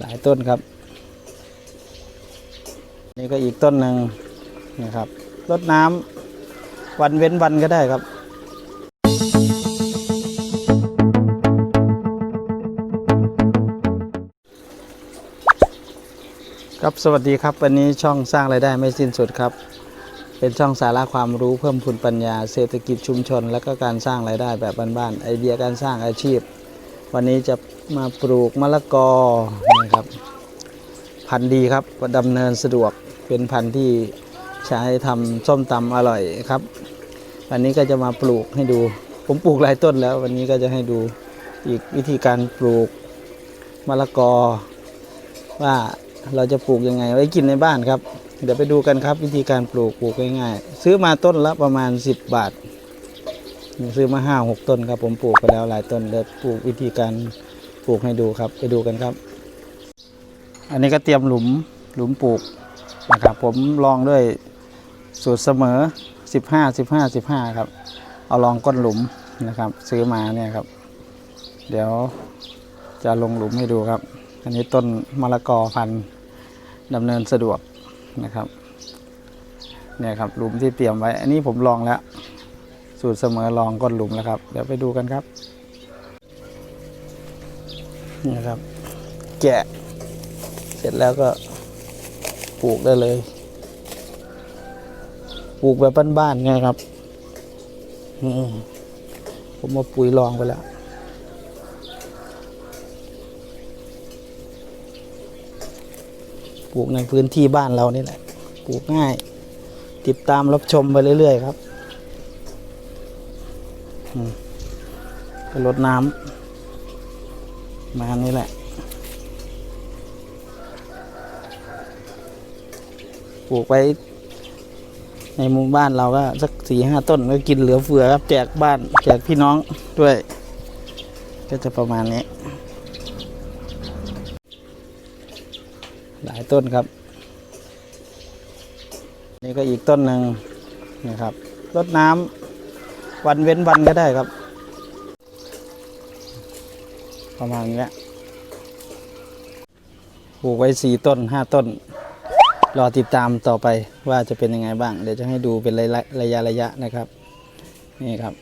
หลายต้นครับ นี่ก็อีกต้นหนึ่งนะครับรดน้ำวันเว้นวันก็ได้ครับครับสวัสดีครับ วันนี้ช่องสร้างรายได้ไม่สิ้นสุดครับ เป็นช่องสาระความรู้เพิ่มพูนปัญญา เศรษฐกิจชุมชน และก็การสร้างรายได้แบบบ้านๆไอเดียการสร้างอาชีพ วันนี้จะมาปลูกมะละกอนะ ครับ พันธุ์ดีครับดำเนินสะดวกเป็นพันธุ์ที่ใช้ทำส้มตำอร่อยครับ วันนี้ก็จะมาปลูกให้ดู ผมปลูกหลายต้นแล้ว วันนี้ก็จะให้ดูอีกวิธีการปลูกมะละกอ ว่าเราจะปลูกยังไง ไว้กินในบ้านครับ เดี๋ยวไปดูกันครับวิธีการปลูกปลูกง่ายๆซื้อมาต้นละประมาณ 10 บาทซื้อมาห้าหกต้นครับ ผมปลูกไปแล้วหลายต้นเดี๋ยวปลูกวิธีการปลูกให้ดูครับ ไปดูกันครับ อันนี้ก็เตรียมหลุมหลุมปลูกนะครับผมลองด้วยสูตรเสมอ 15 15 15 ครับ เอาลองก้นหลุมนะครับ ซื้อมาเนี่ยครับ เดี๋ยวจะลงหลุมให้ดูครับ อันนี้ต้นมะละกอพันธุ์ดำเนินสะดวกนะครับเนี่ยครับหลุมที่เตรียมไว้ อันนี้ผมลองแล้ว สูตรเสมอลองก้นหลุมแล้วครับ เดี๋ยวไปดูกันครับนี่ครับ แกะ เสร็จแล้วก็ปลูกได้เลย ปลูกแบบบ้านๆไงครับอืมผมมาปุ๋ยลองไปแล้วปลูกในพื้นที่บ้านเรานี่แหละ ปลูกง่าย ติดตามรับชมไปเรื่อยๆครับไปรดน้ำมานี่แหละ ปลูกไว้ในหมู่บ้านเราก็สักสี่ห้าต้นก็กินเหลือเฟือครับ แจกบ้าน แจกพี่น้องด้วย ก็จะประมาณนี้ หลายต้นครับ นี่ก็อีกต้นหนึ่งนะครับรดน้ำวันเว้นวันก็ได้ครับ ประมาณนี้ปลูกไว้สี่ต้นห้าต้น รอติดตามต่อไปว่าจะเป็นยังไงบ้าง เดี๋ยวจะให้ดูเป็นระยะระยะนะครับ นี่ครับ